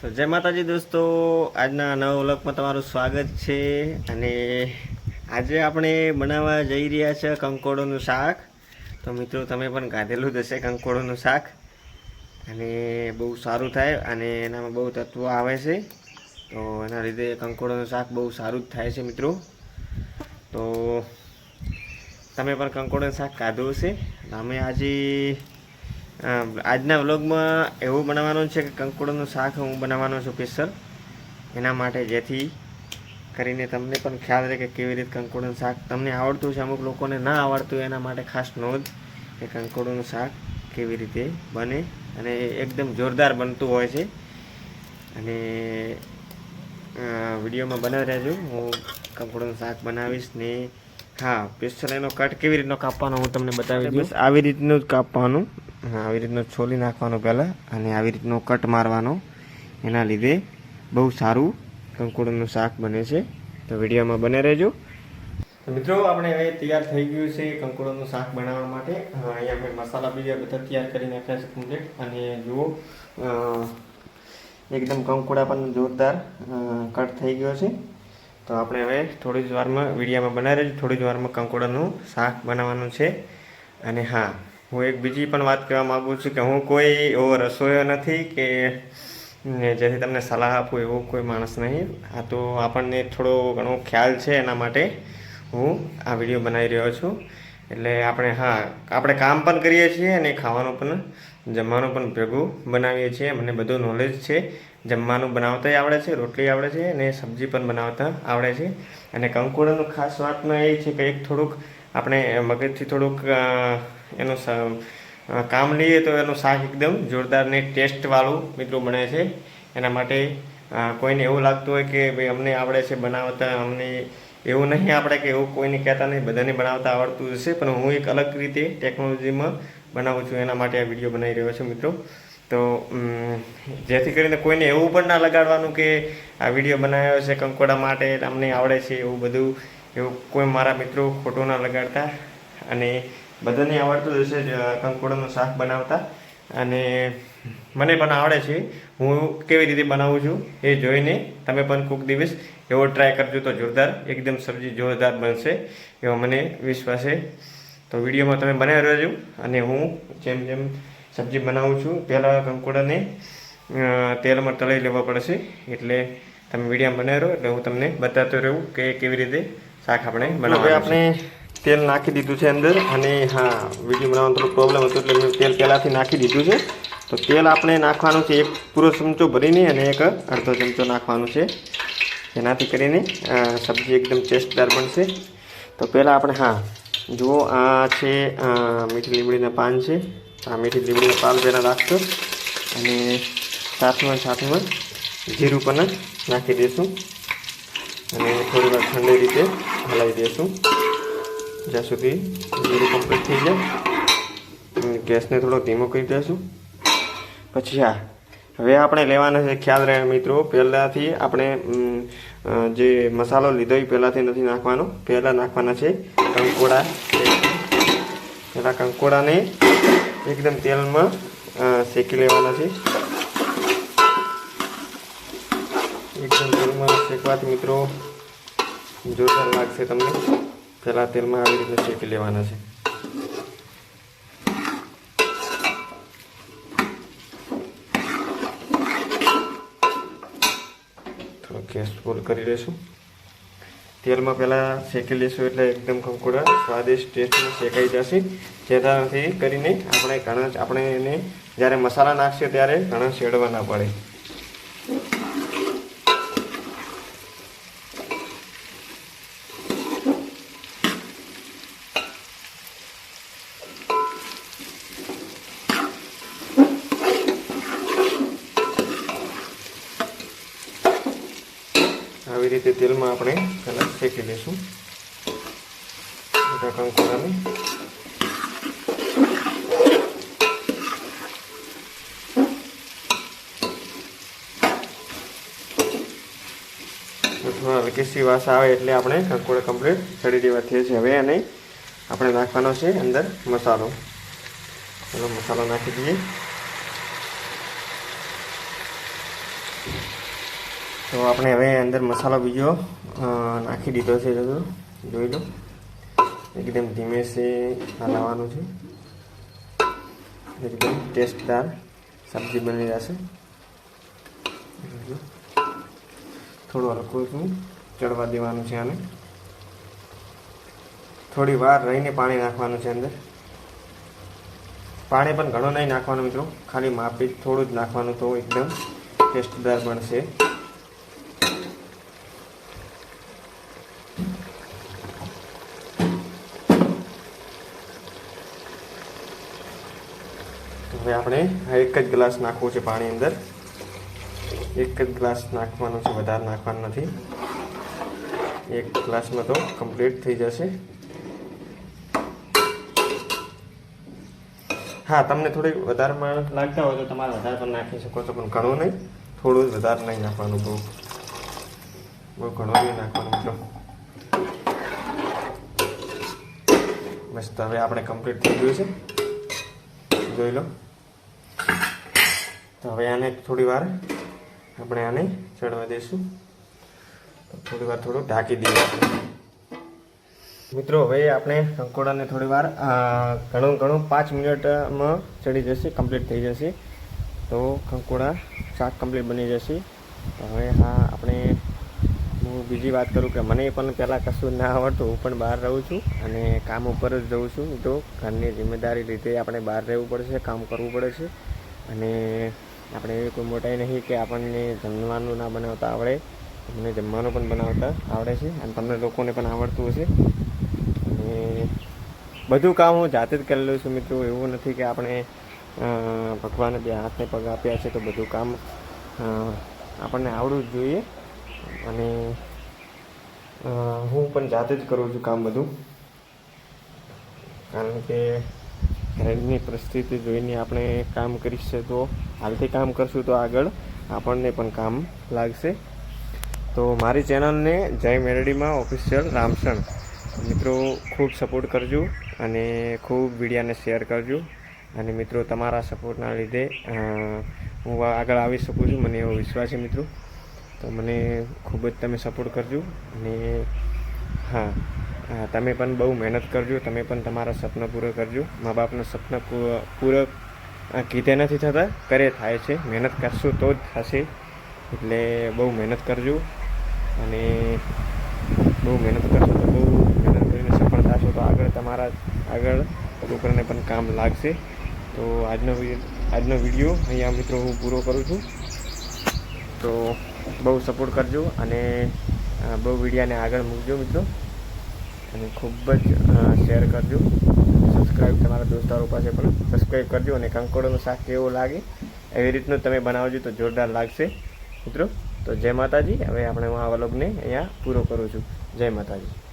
તો જય માતાજી દોસ્તો, આજના નવા વ્લોગમાં તમારું સ્વાગત છે. અને આજે આપણે બનાવવા જઈ રહ્યા છે કંકોડોનું શાક. તો મિત્રો, તમે પણ ગાધેલું જ હશે કંકોડોનું શાક. અને બહુ સારું થાય અને એનામાં બહુ તત્વો આવે છે. તો એના લીધે કંકોડોનું શાક બહુ સારું જ થાય છે મિત્રો. તો તમે પણ કંકોડોનું શાક ખાધું હશે. અમે આજે આજના વ્લોગમાં એવું બનાવવાનું છે કે કંકોડોનું શાક હું બનાવવાનો છું સ્પેશિયલ. એના માટે જેથી કરીને તમને પણ ખ્યાલ રહે કે કેવી રીતે કંકોડોનું શાક તમને આવડતું છે અમુક લોકોને ના આવડતું એના માટે ખાસ નોંધ કે કંકોડોનું શાક કેવી રીતે બને અને એકદમ જોરદાર બનતું હોય છે. અને વિડીયોમાં બનાવી રહેજો હું કંકોડોનું શાક બનાવીશ ને હા સ્પેશિયલ એનો કટ કેવી રીતનો કાપવાનો હું તમને બતાવી દઈશ આવી રીતનું જ કાપવાનું. આવી રીતનું છોલી નાખવાનું પહેલાં અને આવી રીતનો કટ મારવાનો. એના લીધે બહુ સારું કંકુડનું શાક બને છે. તો વિડીયોમાં બને રહેજો. તો મિત્રો, આપણે હવે તૈયાર થઈ ગયું છે કંકોડોનું શાક બનાવવા માટે. અહીંયા મેં મસાલા બીજા બધા તૈયાર કરી નાખ્યા છે કમ્પ્લીટ અને જુઓ એકદમ કંકોડા પણ જોરદાર કટ થઈ ગયો છે. તો આપણે હવે થોડી જ વારમાં વિડીયામાં બનાવી રહેજો. થોડી જ વારમાં કંકોડાનું શાક બનાવવાનું છે. અને હા હું એક બીજી પણ વાત કહેવા માગું છું કે હું કોઈ એવો રસોઈયો નથી કે જેથી તમને સલાહ આપું એવો કોઈ માણસ નહીં. આ તો આપણને થોડો ઘણો ખ્યાલ છે એના માટે હું આ વીડિયો બનાવી રહ્યો છું. એટલે આપણે હા, આપણે કામ પણ કરીએ છીએ અને ખાવાનું પણ, જમવાનું પણ ભેગું બનાવીએ છીએ. મને બધું નોલેજ છે. જમવાનું બનાવતાય આવડે છે, રોટલી આવડે છે અને સબ્જી પણ બનાવતા આવડે છે. અને કંકોડાનું ખાસ વાતમાં એ છે કે એક થોડુંક આપણે મગજથી થોડુંક એનું કામ લઈએ તો એનું શાક એકદમ જોરદાર ને ટેસ્ટવાળું મિત્રો બને છે. એના માટે કોઈને એવું લાગતું હોય કે ભાઈ અમને આવડે છે બનાવતા, અમને એવું નહીં આપણે કે એવું કોઈને કહેતા નહીં, બધાને બનાવતા આવડતું હશે, પણ હું એક અલગ રીતે ટેકનોલોજીમાં બનાવું છું, એના માટે આ વીડિયો બનાવી રહ્યો છું મિત્રો. તો જેથી કરીને કોઈને એવું પણ ના લગાડવાનું કે આ વીડિયો બનાવ્યો છે કંકોડા માટે અમને આવડે છે એવું બધું. એવું કોઈ મારા મિત્રો ખોટું ના લગાડતા અને બધાને આવડતું હશે કંકોડાનું શાક બનાવતા. અને મને પણ આવડે છે. હું કેવી રીતે બનાવું છું એ જોઈને તમે પણ કોઈક દિવસ એવો ટ્રાય કરજો તો જોરદાર, એકદમ સબ્જી જોરદાર બનશે એવો મને વિશ્વાસ છે. તો વિડીયોમાં તમે બનાવી રહેજો અને હું જેમ જેમ સબ્જી બનાવું છું, પહેલાં કંકોડાને તેલમાં તળી લેવા પડશે. એટલે તમે વીડિયો બનાવી રહો એટલે હું તમને બતાવતો રહું કે કેવી રીતે શાક આપણે બનાવવાનું આપણે તેલ નાખી દીધું છે અંદર અને હા વીડિયો બનાવવાનો થોડો પ્રોબ્લેમ હતો એટલે મેં તેલ પહેલાંથી નાખી દીધું છે. તો તેલ આપણે નાખવાનું છે એક પૂરો ચમચો ભરીને અને એક અડધો ચમચો નાખવાનું છે. જેનાથી કરીને સબ્જી એકદમ ટેસ્ટદાર બનશે. તો પહેલાં આપણે હા જુઓ આ છે મીઠી લીમડીના પાન છે. આ મીઠી લીમડીના પાન પહેલાં નાખશો અને સાથમાં સાથમાં જીરું પણ નાખી દઈશું અને થોડી વાર ઠંડી રીતે હલાવી દઈશું જ્યાં સુધી જીરું કમ્પ્લીટ થઈ જાય. ગેસને થોડો ધીમો કરી દઈશું પછી હા, હવે આપણે લેવાના છે ખ્યાલ રહે મિત્રો. પહેલાંથી આપણે જે મસાલો લીધો એ પહેલાંથી નથી નાખવાનો. પહેલાં નાખવાના છે કંકોડા. પહેલાં કંકોડાને એકદમ તેલમાં શેકી લેવાના છે. એકદમ તેલમાં શેકવાથી મિત્રો જોરદાર લાગશે તમને. પહેલાં તેલમાં આવી રીતે શેકી લેવાના છે. થોડો ગેસ ફૂલ કરી લઈશું તેલમાં પહેલાં શેકી લઈશું એટલે એકદમ કંકોડા સ્વાદિષ્ટ ટેસ્ટમાં શેકાઈ જશે. જેનાથી કરીને આપણે ઘણા આપણે એને જ્યારે મસાલા નાખશે ત્યારે ઘણા શેડવા ના પડે આવી રીતે તેલમાં આપણે પહેલાં શેકી લઈશું. બધા કંકોડાને થોડા વિકેસી વાસ આવે એટલે આપણે કંકોડા કમ્પ્લીટ ચડી દેવા થઈએ છીએ હવે એને આપણે નાખવાનો છે અંદર મસાલો. ચલો મસાલો નાખી દઈએ. તો આપણે હવે અંદર મસાલો બીજો નાખી દીધો છે જો જોઈ લો. એકદમ ધીમે સે હલાવવાનું છે. એકદમ ટેસ્ટદાર સબ્જી બની જશે. થોડું હલકું છું, ચડવા દેવાનું છે આને. થોડી વાર રહીને પાણી નાખવાનું છે અંદર. પાણી પણ ઘણું નહીં નાખવાનું મિત્રો. ખાલી માપી થોડું જ નાખવાનું તો એકદમ ટેસ્ટદાર બનશે. હવે આપણે એક જ ગ્લાસ નાખવું છે પાણી અંદર. એક જ ગ્લાસ નાખવાનું છે, વધારે નાખવાનું નથી. એક ગ્લાસમાં તો કમ્પ્લીટ થઈ જશે. હા, તમને થોડી વધારેમાં લાગતા હોય તો તમારે વધારે પણ નાખી શકો છો, પણ ઘણું નહીં. થોડું જ વધારે નહીં નાખવાનું, બહુ. બહુ ઘણું નહીં નાખવાનું મિત્રો બસ તો હવે આપણે કમ્પ્લીટ થઈ ગયું છે. જોઈ લો. તો હવે આને થોડી વાર આપણે આને ચડવા દઈશું થોડી વાર થોડું ઢાંકી દઈએ મિત્રો, હવે આપણે કંકોડાને થોડી વાર ઘણું ઘણું પાંચ મિનિટમાં ચડી જશે કમ્પ્લીટ થઈ જશે. તો કંકોડા શાક કમ્પ્લીટ બની જશે. તો હવે હા, આપણે હું બીજી વાત કરું કે મને પણ પહેલાં કશું ના આવડતું, હું પણ બહાર રહું છું અને કામ ઉપર જ રહું છું. તો ઘરની જિમ્મેદારી રીતે આપણે બહાર રહેવું પડશે, કામ કરવું પડે છે. અને આપણે એવી કોઈ મોટાઈ નહીં કે આપણને જમવાનું ના બનાવતા આવડે. મને જમવાનું પણ બનાવતા આવડે છે અને તમને લોકોને પણ આવડતું હશે. અને બધું કામ હું જાતે જ કરેલું છું મિત્રો. એવું નથી કે આપણે ભગવાને બે હાથને પગ આપ્યા છે તો બધું કામ આપણને આવડવું જ જોઈએ. અને હું પણ જાતે જ કરું છું કામ બધું. કારણ કે ઘરની પરિસ્થિતિ જોઈને આપણે કામ કરીશે તો હાલથી કામ કરશું તો આગળ આપણને પણ કામ લાગશે. તો મારી ચેનલને જય મેરડીમાં ઓફિશિયલ રામસણ. મિત્રો ખૂબ સપોર્ટ કરજો અને ખૂબ વિડીયાને શેર કરજો. અને મિત્રો તમારા સપોર્ટના લીધે હું આગળ આવી શકું છું. મને એવો વિશ્વાસ છે મિત્રો. તો મને ખૂબ જ તમે સપોર્ટ કરજો. અને હા, તમે પણ બહુ મહેનત કરજો, તમે પણ તમારા સપના પૂરા કરજો. મા બાપના સપના પૂરો કીધે નથી થતા, કરે થાય છે. મહેનત કરશું તો જ થશે. એટલે બહુ મહેનત કરજો અને બહુ મહેનત કરશો તો બહુ મહેનત કરીને સફળ થશો તો આગળ તમારા, આગળ છોકરાને પણ કામ લાગશે. તો આજનો આજનો વીડિયો અહીંયા મિત્રો હું પૂરો કરું છું. તો બહુ સપોર્ટ કરજો અને બહુ વિડીયાને આગળ મૂકજો મિત્રો. અને ખૂબ જ શેર કરજો. સબસ્ક્રાઈબ તમારા દોસ્તારો પાસે પણ સબસ્ક્રાઈબ કરજો અને કંકોડોનું શાક કેવું લાગે એવી રીતનું તમે બનાવજો તો જોરદાર લાગશે. મિત્રો, તો જય માતાજી. હવે આપણે હું આ વ્લોગને અહીંયા પૂરો કરું છું. જય માતાજી.